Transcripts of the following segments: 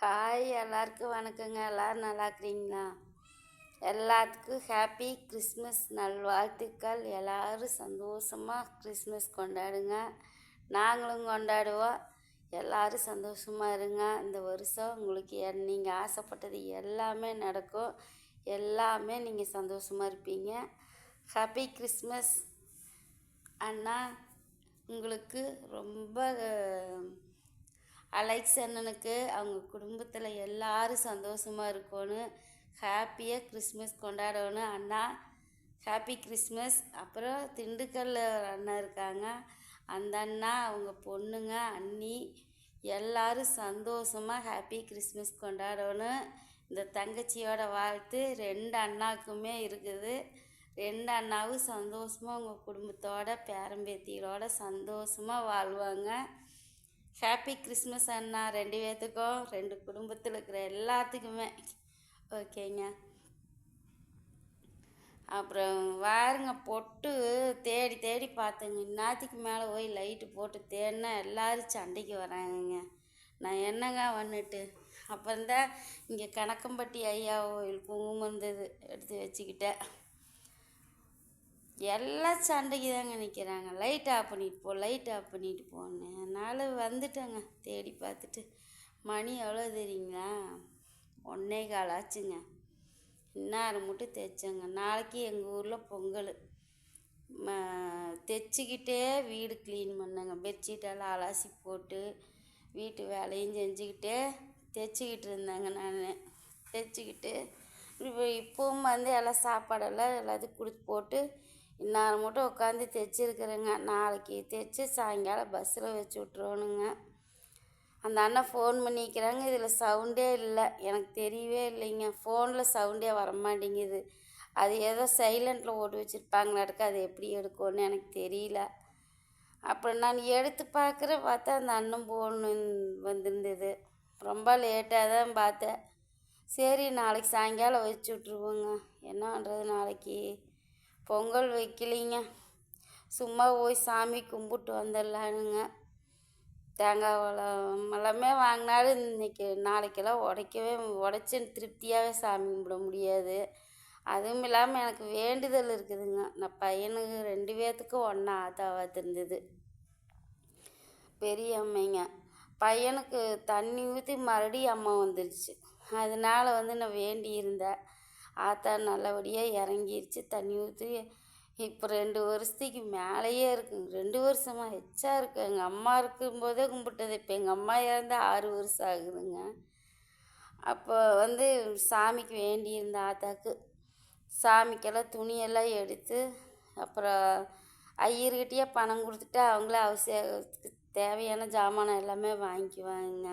Hi எல்லாருக்கும் வணக்கங்க. எல்லோரும் நல்லா இருக்கிறீங்களா? எல்லாத்துக்கும் ஹாப்பி கிறிஸ்மஸ் நல்வாழ்த்துக்கள். எல்லோரும் சந்தோஷமாக கிறிஸ்மஸ் கொண்டாடுங்க. நாங்களும் கொண்டாடுவோம். எல்லோரும் சந்தோஷமாக இருங்க. இந்த வருஷம் உங்களுக்கு நீங்கள் ஆசைப்பட்டது எல்லாமே நடக்கும். எல்லாமே நீங்கள் சந்தோஷமாக இருப்பீங்க. ஹாப்பி கிறிஸ்மஸ் அண்ணா உங்களுக்கு ரொம்ப அலெக்ஸ் அண்ணனுக்கு அவங்க குடும்பத்தில் எல்லாரும் சந்தோஷமாக இருக்கணும் ஹாப்பியாக கிறிஸ்மஸ் கொண்டாடணும் அண்ணா. ஹாப்பி கிறிஸ்மஸ் அப்புறம் திண்டுக்கல்ல ஒரு அண்ணா இருக்காங்க. அந்த அண்ணா அவங்க பொண்ணுங்க அண்ணி எல்லாரும் சந்தோஷமாக ஹாப்பி கிறிஸ்மஸ் கொண்டாடணும். இந்த தங்கச்சியோட வாழ்த்து ரெண்டு அண்ணாக்குமே இருக்குது. ரெண்டு அண்ணாவும் சந்தோஷமாக உங்கள் குடும்பத்தோட பேரம்பேத்திகளோட சந்தோஷமாக வாழ்வாங்க. ஹாப்பி கிறிஸ்மஸ் அண்ணா. ரெண்டு பேர்த்துக்கும் ரெண்டு குடும்பத்தில் இருக்கிற எல்லாத்துக்குமே. ஓகேங்க. அப்புறம் வாருங்க பொட்டு தேடி தேடி பார்த்தேங்க இந்நாத்துக்கு மேலே போய் லைட்டு போட்டு தேடினா எல்லோரும் சண்டைக்கு வராங்கங்க. நான் என்னங்க வந்துட்டு அப்புறம்தான் இங்கே கணக்கம்பட்டி ஐயா கோயில் குங்குமம் வந்தது எடுத்து வச்சுக்கிட்டேன். எல்லாம் சண்டைக்கு தாங்க நிற்கிறாங்க லைட் ஆஃப் பண்ணிட்டு போ லைட் ஆஃப் பண்ணிட்டு போன்னு. அதனால் வந்துட்டேங்க. தேடி பார்த்துட்டு மணி எவ்வளோ தெரியுங்களா? ஒன்னே கால் ஆச்சுங்க. இன்னாரம் மட்டும் தைச்சேங்க நாளைக்கு எங்கள் ஊரில் பொங்கல். தைச்சிக்கிட்டே வீடு க்ளீன் பண்ணேங்க. பெட்ஷீட்டெல்லாம் அலாசி போட்டு வீட்டு வேலையும் செஞ்சுக்கிட்டே தைச்சிக்கிட்டு இருந்தேங்க நான். தைச்சிக்கிட்டு இப்போ இப்போவும் வந்து எல்லாம் சாப்பாடெல்லாம் எல்லாத்துக்கும் கொடுத்து போட்டு இந்நேரம் மட்டும் உட்காந்து தைச்சிருக்குறேங்க. நாளைக்கு தைச்சி சாயங்காலம் பஸ்ஸில் வச்சு விட்ருவோனுங்க அந்த அண்ணன் ஃபோன் பண்ணிக்கிறாங்க. இதில் சவுண்டே இல்லை. எனக்கு தெரியவே இல்லைங்க. ஃபோனில் சவுண்டே வரமாட்டேங்குது. அது ஏதோ சைலண்ட்டில் ஓட்டு வச்சுருப்பாங்களாட்டுக்கு அது எப்படி எடுக்கும்னு எனக்கு தெரியல. அப்புறம் நான் எடுத்து பார்க்குறேன் பார்த்தா அந்த அண்ணன் போன் வந்திருந்தது. ரொம்ப லேட்டாக தான் பார்த்தேன். சரி நாளைக்கு சாயங்காலம் வச்சு விட்ருவோங்க என்ன பண்ணுறது நாளைக்கு பொங்கல் வைக்கலிங்க. சும்மா போய் சாமி கும்பிட்டு வந்துடலானுங்க தேங்காய் பழம் எல்லாமே வாங்கினாலும் இன்றைக்கி நாளைக்கெல்லாம் உடைக்கவே உடச்சி திருப்தியாகவே சாமி கும்பிட முடியாது. அதுவும் இல்லாமல் எனக்கு வேண்டுதல் இருக்குதுங்க. நான் பையனுக்கு ரெண்டு பேர்த்துக்கும் ஒன்றா ஆத்தாவாத்து இருந்தது பெரிய அம்மைங்க. பையனுக்கு தண்ணி ஊற்றி மறுபடியும் அம்மா வந்துருச்சு. அதனால் வந்து நான் வேண்டி இருந்தேன் ஆத்தா நல்லபடியாக இறங்கிருச்சு. தண்ணி ஊற்றி இப்போ ரெண்டு வருஷத்துக்கு மேலேயே இருக்குங்க ரெண்டு வருஷமாக ஹெச்சா இருக்கு. எங்கள் அம்மா இருக்கும்போதே கும்பிட்டது. இப்போ எங்கள் அம்மா இறந்து ஆறு வருஷம் ஆகுதுங்க. அப்போ வந்து சாமிக்கு வேண்டியிருந்த ஆத்தாக்கு. சாமிக்கெல்லாம் துணியெல்லாம் எடுத்து அப்புறம் ஐயர்கிட்டயே பணம் கொடுத்துட்டா அவங்களே அவசியத்துக்கு தேவையான ஜாமானம் எல்லாமே வாங்கிக்குவாங்க.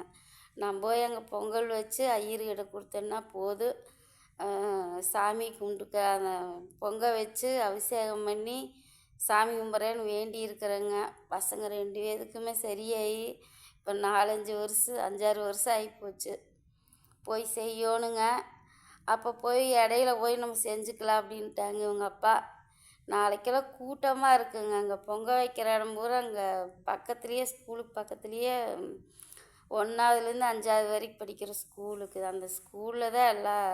நான் போய் அங்கே பொங்கல் வச்சு ஐயர்கிட்ட கொடுத்தேன்னா போதும். சாமி கும்பிட்டுக்க அந்த பொங்க வச்சு அபிஷேகம் பண்ணி சாமி கும்பிட்றேன்னு வேண்டி இருக்கிறேங்க. பசங்க ரெண்டு பேருக்குமே சரியாயி இப்போ நாலஞ்சு வருஷம் அஞ்சாறு வருஷம் ஆகிப்போச்சு போய் செய்யணுங்க. அப்போ போய் இடையில போய் நம்ம செஞ்சுக்கலாம் அப்படின்ட்டாங்க இவங்க அப்பா. நாளைக்கெல்லாம் கூட்டமாக இருக்குங்க. அங்கே பொங்க வைக்கிற இடம் பூரா அங்கே பக்கத்துலேயே ஸ்கூலுக்கு பக்கத்துலேயே ஒன்றாவதுலேருந்து அஞ்சாவது வரைக்கும் படிக்கிற ஸ்கூலுக்கு அந்த ஸ்கூலில் தான் எல்லாம்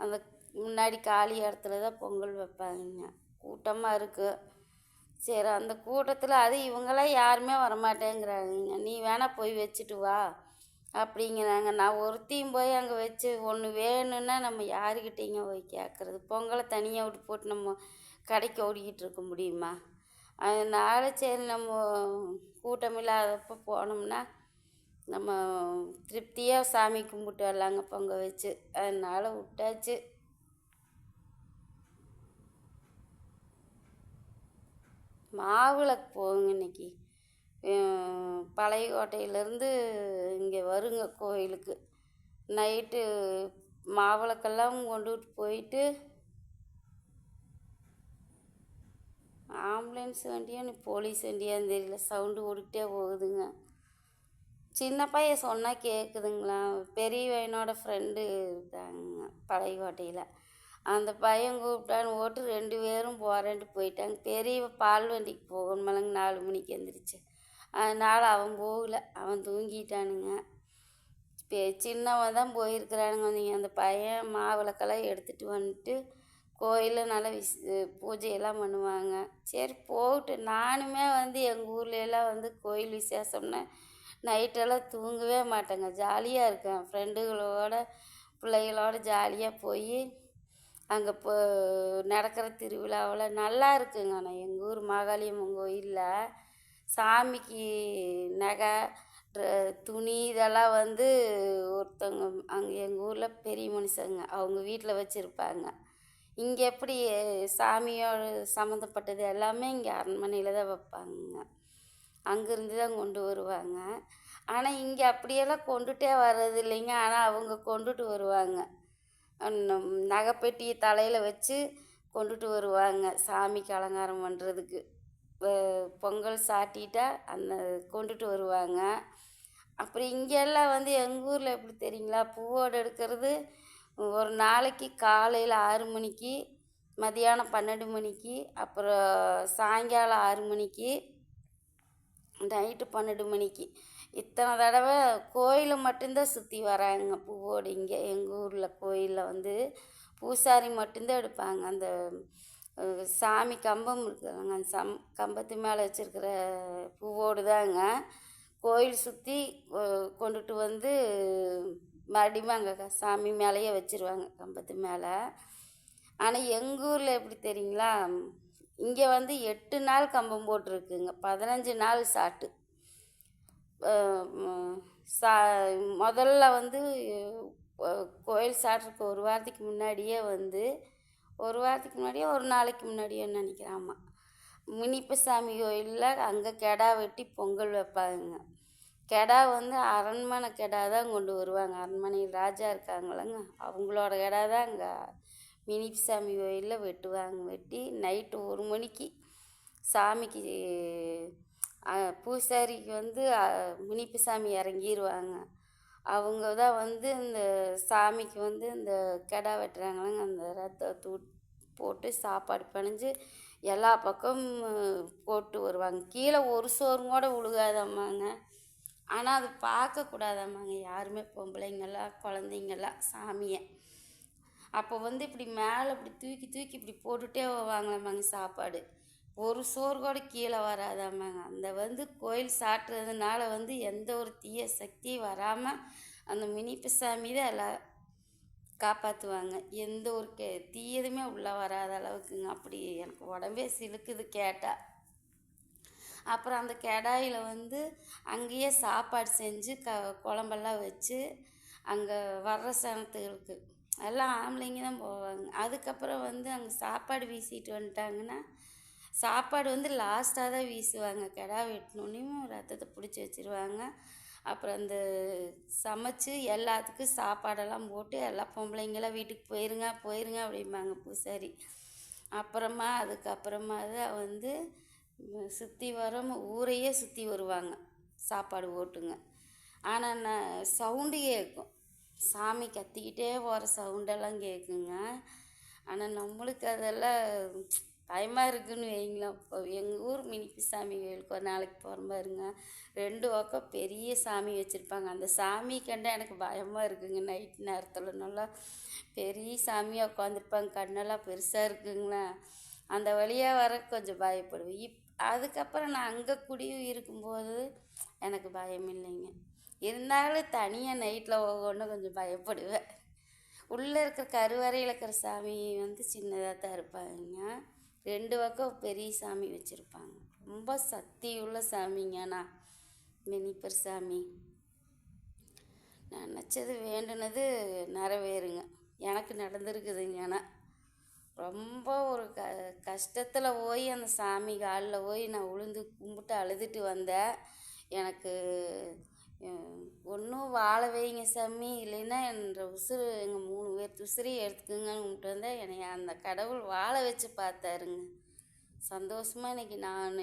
அந்த முன்னாடி காலி இடத்துல தான் பொங்கல் வைப்பாங்க. கூட்டமாக இருக்குது சரி அந்த கூட்டத்தில் அது இவங்களாம் யாருமே வரமாட்டேங்கிறாங்க. நீ வேணால் போய் வச்சுட்டு வா அப்படிங்கிறாங்க. நான் ஒருத்தையும் போய் அங்கே வச்சு ஒன்று வேணும்னா நம்ம யாருக்கிட்டேங்க போய் கேட்குறது பொங்கலை தனியாக விட்டு போட்டு நம்ம கடைக்கு ஓடிக்கிட்டு இருக்க முடியுமா? அதனால் சரி நம்ம கூட்டம் இல்லாதப்போ போனோம்னா நம்ம திருப்தியாக சாமி கும்பிட்டு வரலாங்க பொங்க வச்சு. அதனால் விட்டாச்சு. மாவிளக்கு போகுங்க இன்னைக்கு. பழைய கோட்டையிலேருந்து இங்கே வருங்க கோயிலுக்கு. நைட்டு மாவிளக்கெல்லாம் கொண்டுட்டு போயிட்டு ஆம்புலன்ஸ் வண்டியா போலீஸ் வண்டியான்னு தெரியல. சவுண்டு ஓடிக்கிட்டே போகுதுங்க. சின்ன பையன் சொன்னால் கேட்குதுங்களா பெரிய பையனோட ஃப்ரெண்டு இருக்காங்க பழையகோட்டையில் அந்த பையன் கூப்பிட்டான்னு ஓட்டு ரெண்டு பேரும் போகிறேன்ட்டு போயிட்டாங்க. பெரிய பால் வண்டிக்கு போகணுமலங்க நாலு மணிக்கு எழுந்திரிச்சு அதனால் அவன் போகல. அவன் தூங்கிட்டானுங்க. பே சின்னவன் தான் போயிருக்கிறானுங்க. நீங்கள் அந்த பையன் மாவிளக்கெல்லாம் எடுத்துகிட்டு வந்துட்டு கோயிலில் நல்லா விஸ் பூஜையெல்லாம் பண்ணுவாங்க. சரி போகட்டும் நானுமே வந்து எங்கள் ஊர்லெலாம் வந்து கோயில் விசேஷம்னா நைட்டெல்லாம் தூங்கவே மாட்டேங்க. ஜாலியாக இருக்கேன். ஃப்ரெண்டுகளோட பிள்ளைகளோட ஜாலியாக போய் அங்கே போ நடக்கிற திருவிழாவில் நல்லா இருக்குங்க. ஆனால் எங்கள் ஊர் மாகாளியம்மன் கோயிலில் சாமிக்கு நகை துணி இதெல்லாம் வந்து ஒருத்தவங்க அங்கே எங்கள் ஊரில் பெரிய மனுஷங்க. அவங்க வீட்டில் வச்சுருப்பாங்க. இங்கே எப்படி சாமியோட சம்மந்தப்பட்டது எல்லாமே இங்கே அரண்மனையில் தான் வைப்பாங்க அங்கேருந்து தான் கொண்டு வருவாங்க. ஆனால் இங்கே அப்படியெல்லாம் கொண்டுட்டே வர்றது இல்லைங்க. ஆனால் அவங்க கொண்டுட்டு வருவாங்க. நகைப்பெட்டியை தலையில் வச்சு கொண்டுட்டு வருவாங்க. சாமிக்கு அலங்காரம் பண்ணுறதுக்கு பொங்கல் சாட்டிட்டா அந்த கொண்டுட்டு வருவாங்க. அப்புறம் இங்கெல்லாம் வந்து எங்கள் ஊரில் எப்படி தெரியுங்களா? பூவோடு எடுக்கிறது ஒரு நாளைக்கு காலையில் ஆறு மணிக்கு மதியானம் பன்னெண்டு மணிக்கு அப்புறம் சாயங்காலம் ஆறு மணிக்கு நைட்டு பன்னெண்டு மணிக்கு. இத்தனை தடவை கோயிலை மட்டும்தான் சுற்றி வராங்க. பூவோடு இங்கே எங்கள் ஊரில் கோயிலில் வந்து பூசாரி மட்டும்தான் எடுப்பாங்க. அந்த சாமி கம்பம் இருக்குதுங்க. அந்த சம் கம்பத்து மேலே வச்சுருக்கிற பூவோடு தாங்க கோயில் சுற்றி கொண்டுட்டு வந்து மறுபடியும் அங்கே சாமி மேலேயே வச்சிருவாங்க கம்பத்து மேலே. ஆனால் எங்கள் ஊரில் எப்படி தெரியுங்களா? இங்கே வந்து எட்டு நாள் கம்பம் போட்டிருக்குங்க. பதினஞ்சு நாள் சாட்டு. சா முதல்ல வந்து கோயில் சாட்டுறதுக்கு ஒரு வாரத்துக்கு முன்னாடியே வந்து ஒரு வாரத்துக்கு முன்னாடியே ஒரு நாளைக்கு முன்னாடியே நினைக்கிறேன் முனிப்பு சாமி கோயிலில் அங்கே கெடா வெட்டி பொங்கல் வைப்பாங்க. கெடா வந்து அரண்மனை கெடா தான் கொண்டு வருவாங்க. அரண்மனையில் ராஜா இருக்காங்களங்க அவங்களோட கெடா தான் அங்கே மினிப்பசாமி கோயிலில் வெட்டுவாங்க வெட்டி நைட்டு ஒரு மணிக்கு சாமிக்கு பூசாரிக்கு வந்து மினிப்பு சாமி இறங்கிடுவாங்க அவங்க தான் வந்து இந்த சாமிக்கு வந்து இந்த கெடா வெட்டுறாங்களாங்க. அந்த ரத்த தூ போட்டு சாப்பாடு பணிஞ்சு எல்லா பக்கமும் போட்டு வருவாங்க. கீழே ஒரு சோறும் கூட உழுகாதம்மாங்க. ஆனால் அது பார்க்கக்கூடாதம்மாங்க. யாருமே பொம்பளைங்கெல்லாம் குழந்தைங்கெல்லாம் சாமியை. அப்போ வந்து இப்படி மேலே இப்படி தூக்கி தூக்கி இப்படி போட்டுகிட்டே வாங்கலாமாங்க சாப்பாடு. ஒரு சோறு கூட கீழே வராதாமாங்க அந்த வந்து கோயில் சாட்டுறதுனால வந்து எந்த ஒரு தீய சக்தியும் வராமல் அந்த மினிப்பு சாமி தான் எல்லாம் காப்பாற்றுவாங்க எந்த ஒரு கே தீயதுமே உள்ளே வராத அளவுக்குங்க. அப்படி எனக்கு உடம்பே சிலுக்குது கேட்டால் அப்புறம் அந்த கெடாயில் வந்து அங்கேயே சாப்பாடு செஞ்சு க குழம்பெல்லாம் வச்சு அங்கே வர்ற சனத்துகளுக்கு எல்லாம் ஆம்பளைங்க தான் போவாங்க. அதுக்கப்புறம் வந்து அங்கே சாப்பாடு வீசிட்டு வந்துட்டாங்கன்னா சாப்பாடு வந்து லாஸ்ட்டாக தான் வீசுவாங்க. கிடா வெட்டினோன்னையும் ரத்தத்தை பிடிச்சி வச்சுருவாங்க. அப்புறம் அந்த சமைச்சு எல்லாத்துக்கும் சாப்பாடெல்லாம் போட்டு எல்லா பொம்பளைங்களாம் வீட்டுக்கு போயிருங்க போயிருங்க அப்படிம்பாங்க பூசாரி. அப்புறமா அதுக்கப்புறமா தான் வந்து சுற்றி வராம ஊரையே சுற்றி வருவாங்க. சாப்பாடு ஓட்டுங்க. ஆனால் நான் சவுண்டு கேட்கும் சாமி கத்திக்கிட்டே போகிற சவுண்டெல்லாம் கேட்குங்க ஆனால் நம்மளுக்கு அதெல்லாம் பயமாக இருக்குன்னு வைங்களேன். இப்போ எங்கள் ஊர் மினிப்பி சாமி கோயிலுக்கு ஒரு நாளைக்கு போகிற பாருங்க. ரெண்டு பக்கம் பெரிய சாமி வச்சுருப்பாங்க. அந்த சாமி கண்டா எனக்கு பயமாக இருக்குங்க. நைட் நேரத்தில் நல்லா பெரிய சாமியாக உட்காந்துருப்பாங்க கண்ணெல்லாம் பெருசாக இருக்குங்களா. அந்த வழியாக வர கொஞ்சம் பயப்படுவேன். இப் அதுக்கப்புறம் நான் அங்கே குடியும் இருக்கும்போது எனக்கு பயம் இல்லைங்க இருந்தாலும் தனியாக நைட்டில் போகணும்னு கொஞ்சம் பயப்படுவேன். உள்ளே இருக்கிற கருவறையில் இருக்கிற சாமி வந்து சின்னதாக தான் இருப்பாங்க. ரெண்டு பக்கம் பெரிய சாமி வச்சுருப்பாங்க. ரொம்ப சக்தி உள்ள சாமிங்கண்ணா மினிப்பர் சாமி. நினச்சது வேண்டுனது நிறைவேறுங்க. எனக்கு நடந்திருக்குதுங்கண்ணா ரொம்ப ஒரு க கஷ்டத்தில் போய் அந்த சாமி காலில் போய் நான் உளுந்து கும்பிட்டு அழுதுட்டு வந்தேன். எனக்கு ஒன்றும் வாழ வைங்க சாமி இல்லைன்னா என்ற உசுறு எங்கள் மூணு பேர் உசுரையும் எடுத்துக்குங்கன்னு கும்பிட்டு வந்தேன் என்னை அந்த கடவுள் வாழ வச்சு பார்த்தாருங்க. சந்தோஷமாக இன்றைக்கி நான்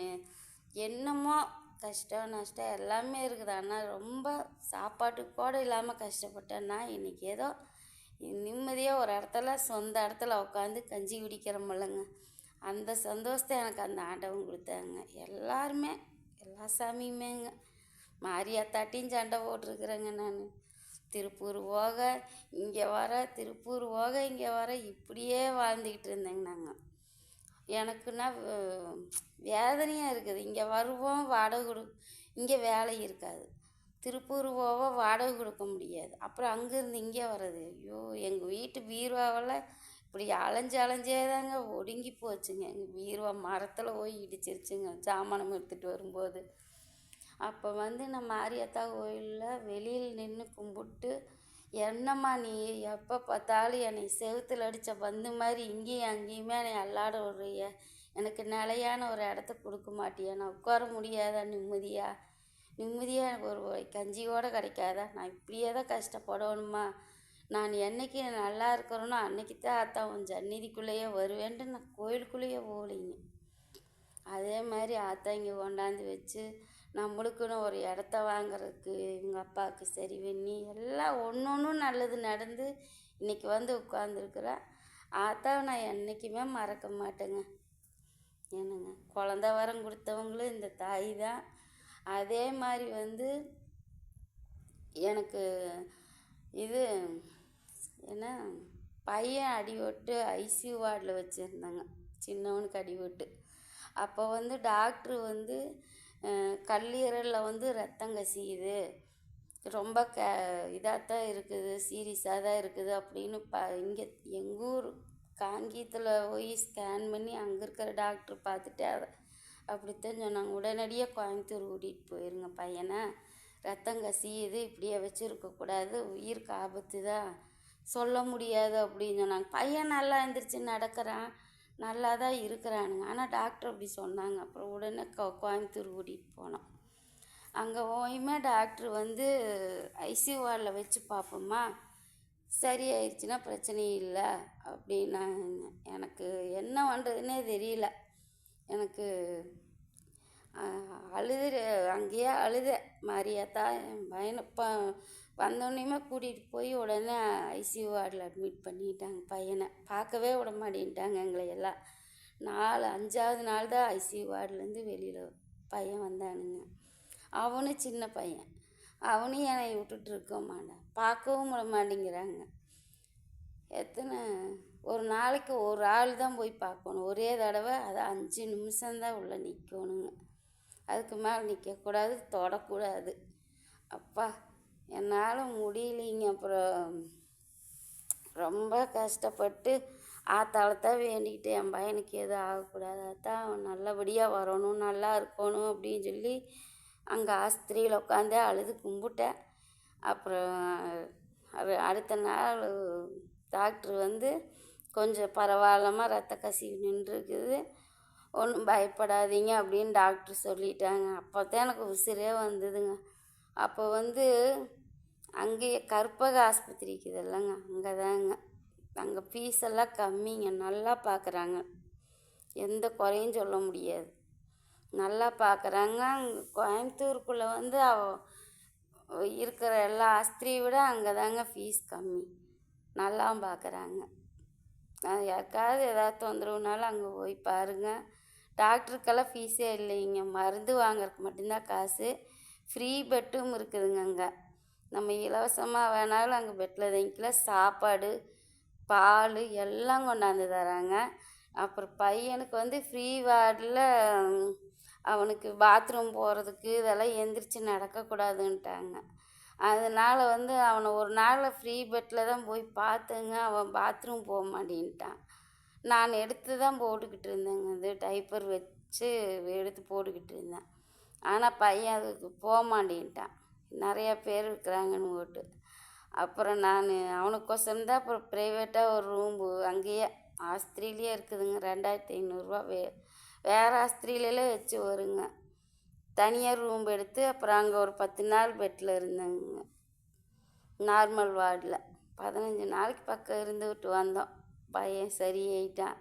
என்னமோ கஷ்டம் நஷ்டம் எல்லாமே இருக்குது. ஆனால் ரொம்ப சாப்பாட்டுக்கு கூட இல்லாமல் கஷ்டப்பட்டேன்னா இன்றைக்கி ஏதோ நிம்மதியாக ஒரு இடத்துல சொந்த இடத்துல உட்காந்து கஞ்சி குடிக்கிறோமில்லங்க அந்த சந்தோஷத்தை எனக்கு அந்த ஆண்டவன் கொடுத்தாங்க எல்லாருமே எல்லா சாமியுமேங்க. மாரியாத்தாட்டியும் சண்டை போட்டிருக்கிறேங்க நான். திருப்பூர் போக இங்கே வர திருப்பூர் போக இங்கே வர இப்படியே வாழ்ந்துக்கிட்டு இருந்தேங்க நாங்கள் எனக்குன்னா வேதனையாக இருக்குது. இங்கே வருவோம் வாடகை கொடு இங்கே வேலை இருக்காது. திருப்பூர் போக வாடகை கொடுக்க முடியாது. அப்புறம் அங்கேருந்து இங்கே வர்றது ஐயோ எங்கள் வீட்டு பீர்வாவில் இப்படி அலைஞ்சு அலைஞ்சே தாங்க ஒடுங்கி போச்சுங்க. எங்கள் பீர்வா மரத்தில் போய் இடிச்சிருச்சுங்க. சாமானம் எடுத்துகிட்டு வரும்போது. அப்போ வந்து நான் மாரியத்தா கோயிலில் வெளியில் நின்று கும்பிட்டு என்னம்மா நீ? எப்போ பார்த்தாலும் என்னை செவுத்துல அடித்த பந்து மாதிரி இங்கேயும் அங்கேயுமே என்னை அல்லாட விடுறிய. எனக்கு நிலையான ஒரு இடத்த கொடுக்க மாட்டியா. நான் உட்கார முடியாதா? நிம்மதியாக நிம்மதியாக எனக்கு ஒரு கஞ்சியோடு கிடைக்காதா? நான் இப்படியே தான் கஷ்டப்படணுமா? நான் என்னைக்கு நல்லா இருக்கிறேனோ அன்னைக்கு தான் அத்தா உன் சந்நிதிக்குள்ளேயே வருவேன்ட்டு நான் கோயிலுக்குள்ளேயே போகலைங்க. அதே மாதிரி ஆத்தா இங்கே கொண்டாந்து வச்சு நம்மளுக்குன்னு ஒரு இடத்த வாங்குறதுக்கு இவங்க அப்பாவுக்கு சரி பண்ணி எல்லாம் ஒன்று ஒன்றும் நல்லது நடந்து இன்னைக்கு வந்து உட்காந்துருக்குறேன் ஆத்தாவை நான் என்றைக்குமே மறக்க மாட்டேங்க. என்னங்க குழந்த வரம் கொடுத்தவங்களும் இந்த தாய் தான். அதே மாதிரி வந்து எனக்கு இது என்ன பையன் அடிபட்டு ஐசியூ வார்டில் வச்சுருந்தாங்க. சின்னவனுக்கு அடிபட்டு அப்போ வந்து டாக்டர் வந்து கல்லீரலில் வந்து ரத்தம் கசியுது. ரொம்ப க இதாக தான் இருக்குது சீரியஸாக தான் இருக்குது அப்படின்னு ப இங்கே எங்கள் ஊர் காங்கேயத்தில் போய் ஸ்கேன் பண்ணி அங்கே இருக்கிற டாக்டர் பார்த்துட்டு அதை அப்படித்தான் சொன்னாங்க. உடனடியாக கோயம்புத்தூர் கூட்டிகிட்டு போயிருங்க பையனை. ரத்தம் கசியுது இப்படியே வச்சுருக்கக்கூடாது உயிருக்கு ஆபத்து தான் சொல்ல முடியாது அப்படின்னு சொன்னாங்க. பையன் நல்லா எழுந்திரிச்சு நடக்கிறான். நல்லா தான் இருக்கிறானுங்க. ஆனால் டாக்டர் அப்படி சொன்னாங்க. அப்புறம் உடனே கோ கோயம்புத்தூர் கூட்டிகிட்டு போனோம் அங்கே போயுமே டாக்டர் வந்து ஐசியூ வார்டில் வச்சு பார்ப்போம்மா சரி ஆயிடுச்சுன்னா பிரச்சனை இல்லை அப்படின்னாங்க. எனக்கு என்ன பண்ணுறதுனே தெரியல. எனக்கு அழுது அங்கேயே அழுத. மாரியாத்தா என் பையனை இப்போ வந்தோடனேயுமே கூட்டிகிட்டு போய் உடனே ஐசியூ வார்டில் அட்மிட் பண்ணிட்டாங்க. பையனை பார்க்கவே விட மாட்டேன்ட்டாங்க எங்களை எல்லாம். நாலு அஞ்சாவது நாள் தான் ஐசியூ வார்டுலேருந்து வெளியில் பையன் வந்தானுங்க. அவனும் சின்ன பையன். அவனையும் என்னை விட்டுட்டு இருக்க மாட்டான் பார்க்கவும் விட மாட்டேங்கிறாங்க. எத்தனை ஒரு நாளைக்கு ஒரு ஆள் தான் போய் பார்க்கணும். ஒரே தடவை அது அஞ்சு நிமிஷம்தான் உள்ளே நிற்கணுங்க. அதுக்கு மேலே நிற்கக்கூடாது தொடக்கூடாது. அப்பா என்னால் முடியலைங்க. அப்புறம் ரொம்ப கஷ்டப்பட்டு ஆத்தாளத்தான் வேண்டிக்கிட்டு என் பையனுக்கு எதுவும் ஆகக்கூடாது. அதான் அவன் நல்லபடியாக வரணும் நல்லா இருக்கணும் அப்படின்னு சொல்லி அங்கே ஆஸ்பத்திரியில் உட்காந்தே அழுது கும்பிட்டேன். அப்புறம் அடுத்த நாள் டாக்டர் வந்து கொஞ்சம் பரவாயில்லமா ரத்த கசிவு நின்றுருக்குது. ஒன்றும் பயப்படாதீங்க அப்படின்னு டாக்டர் சொல்லிட்டாங்க. அப்போ தான் எனக்கு உசிரே வந்ததுங்க. அப்போ வந்து அங்கேயே கற்பக ஆஸ்பத்திரி இருக்குது அங்கே தாங்க. அங்கே ஃபீஸ் எல்லாம் கம்மிங்க. நல்லா பார்க்குறாங்க. எந்த குறையும் சொல்ல முடியாது. நல்லா பார்க்குறாங்க. அங்கே கோயம்புத்தூருக்குள்ளே வந்து அவ இருக்கிற எல்லா ஆஸ்பத்திரியை விட அங்கே தாங்க ஃபீஸ் கம்மி. நல்லா பார்க்குறாங்க. அது யாருக்காவது ஏதாவது தொந்தரவுனாலும் அங்கே போய் பாருங்கள் டாக்டருக்கெல்லாம் ஃபீஸே இல்லைங்க. மருந்து வாங்குறதுக்கு மட்டும்தான் காசு. ஃப்ரீ பெட்டும் இருக்குதுங்க அங்கே. நம்ம இலவசமாக வேணாலும் அங்கே பெட்டில் தங்கிக்கலாம் சாப்பாடு பால் எல்லாம் கொண்டாந்து தராங்க. அப்புறம் பையனுக்கு வந்து ஃப்ரீ வார்டில் அவனுக்கு பாத்ரூம் போகிறதுக்கு இதெல்லாம் எந்திரிச்சு நடக்கக்கூடாதுன்ட்டாங்க. அதனால் வந்து அவனை ஒரு நாளில் ஃப்ரீ பெட்டில் தான் போய் பார்த்தேங்க அவன் பாத்ரூம் போக மாட்டேன்ட்டான். நான் எடுத்து தான் போட்டுக்கிட்டு இருந்தேங்க. இது டைப்பர் வச்சு எடுத்து போட்டுக்கிட்டு இருந்தேன். ஆனால் பையன் அதுக்கு போக மாட்டேன்ட்டான். நிறையா பேர் இருக்கிறாங்கன்னு ஓட்டு. அப்புறம் நான் அவனுக்கோசரம் தான் அப்புறம் ப்ரைவேட்டாக ஒரு ரூம் அங்கேயே ஆஸ்திரேலியா இருக்குதுங்க ரெண்டாயிரத்தி ஐநூறுரூவா வே வேறு ஆஸ்திரியிலலாம் வச்சு வருங்க. தனியாக ரூம் எடுத்து அப்புறம் அங்கே ஒரு பத்து நாள் பெட்டில் இருந்தேங்க. நார்மல் வார்டில் பதினஞ்சு நாளைக்கு பக்கம் இருந்துக்கிட்டு வந்தோம். பையன் சரியாயிட்டான்.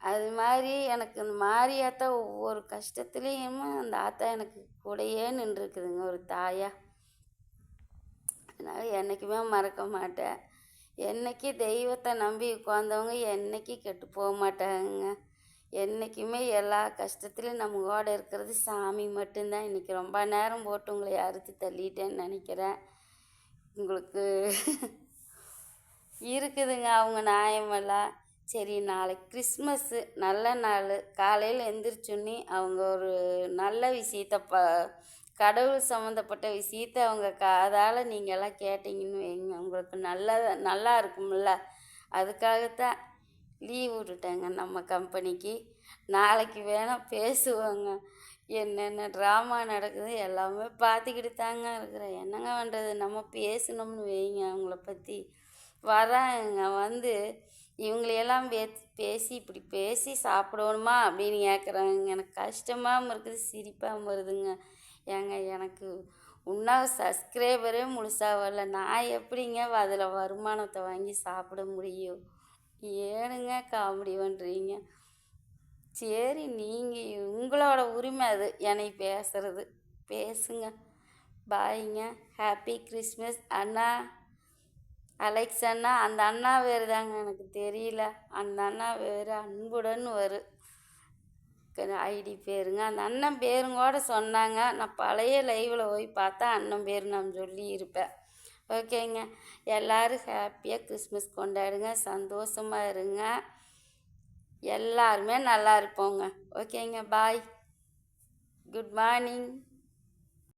அது மாதிரி எனக்கு இந்த மாரியாத்தா ஒவ்வொரு கஷ்டத்துலேயும் அந்த ஆத்தா எனக்கு கூடயே நின்றுருக்குதுங்க ஒரு தாயா. அதனால் என்றைக்குமே மறக்க மாட்டேன். என்றைக்கு தெய்வத்தை நம்பி உட்காந்தவங்க என்றைக்கு கெட்டு போக மாட்டாங்க என்றைக்குமே எல்லா கஷ்டத்துலையும் நம்ம கூட இருக்கிறது சாமி மட்டும்தான். இன்றைக்கி ரொம்ப நேரம் போட்டு உங்களை அறுத்து தள்ளிட்டேன்னு நினைக்கிறேன். உங்களுக்கு இருக்குதுங்க அவங்க நியாயமெல்லாம். சரி நாளைக்கு கிறிஸ்மஸ்ஸு நல்ல நாள். காலையில் எந்திரிச்சோன்னே அவங்க ஒரு நல்ல விஷயத்த ப கடவுள் சம்மந்தப்பட்ட விஷயத்த அவங்க காதால் நீங்கள்லாம் எல்லாம் கேட்டிங்கன்னு வைங்க. உங்களுக்கு நல்லா நல்லா இருக்கும்ல. அதுக்காகத்தான் லீவ் விட்டுட்டேங்க நம்ம கம்பெனிக்கு. நாளைக்கு வேணால் பேசுவோங்க. என்னென்ன ட்ராமா நடக்குது எல்லாமே பார்த்துக்கிட்டு தாங்க இருக்கிறேன். என்னங்க பண்ணுறது நம்ம பேசணும்னு வைங்க அவங்கள பற்றி வராங்க. வந்து இவங்களையெல்லாம் பே பேசி இப்படி பேசி சாப்பிடணுமா அப்படின்னு கேட்குறாங்க எனக்கு கஷ்டமாகவும் இருக்குது சிரிப்பாகவும் வருதுங்க. ஏங்க எனக்கு உன்னா சப்ஸ்கிரைபரே முழுசாக வரல. நான் எப்படிங்க அதில் வருமானத்தை வாங்கி சாப்பிட முடியும்? ஏனுங்க காமெடி பண்ணுறீங்க சரி நீங்கள் உங்களோட உரிமை அது. என்னை பேசுறது. பேசுங்க. பாய்ங்க ஹாப்பி கிறிஸ்மஸ் அண்ணா. அலெக்ஸ் அண்ணா அந்த அண்ணா வேறு தாங்க எனக்கு தெரியல. அந்த அண்ணா வேறு அன்புடன் வரும் ஐடி பேருங்க. அந்த அண்ணன் பேரும் கூட சொன்னாங்க. நான் பழைய லைவில் போய் பார்த்தா அண்ணன் பேர் நான் சொல்லியிருப்பேன். ஓகேங்க. எல்லோரும் ஹாப்பியாக கிறிஸ்மஸ் கொண்டாடுங்க. சந்தோஷமாக இருங்க. எல்லாருமே நல்லா இருப்போங்க. ஓகேங்க. Bye good morning